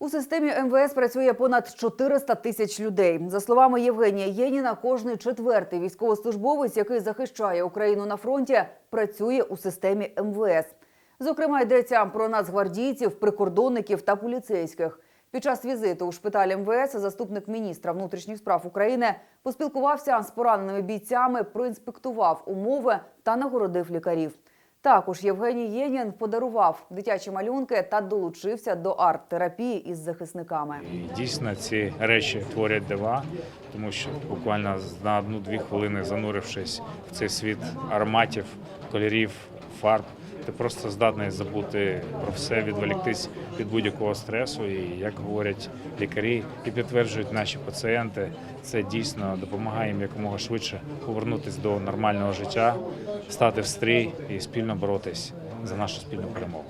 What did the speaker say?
У системі МВС працює понад 400 тисяч людей. За словами Євгенія Єніна, кожний четвертий військовослужбовець, який захищає Україну на фронті, працює у системі МВС. Зокрема, йдеться про нацгвардійців, прикордонників та поліцейських. Під час візиту у шпиталь МВС заступник міністра внутрішніх справ України поспілкувався з пораненими бійцями, проінспектував умови та нагородив лікарів. Також Євгеній Єнін подарував дитячі малюнки та долучився до арт-терапії із захисниками. Дійсно ці речі творять дива, тому що буквально на одну-дві хвилини занурившись в цей світ ароматів, кольорів, фарб, ти просто здатний забути про все, відволіктись від будь-якого стресу. І як говорять лікарі і підтверджують наші пацієнти, це дійсно допомагає їм якомога швидше повернутися до нормального життя, стати в стрій і спільно боротись за нашу спільну перемогу.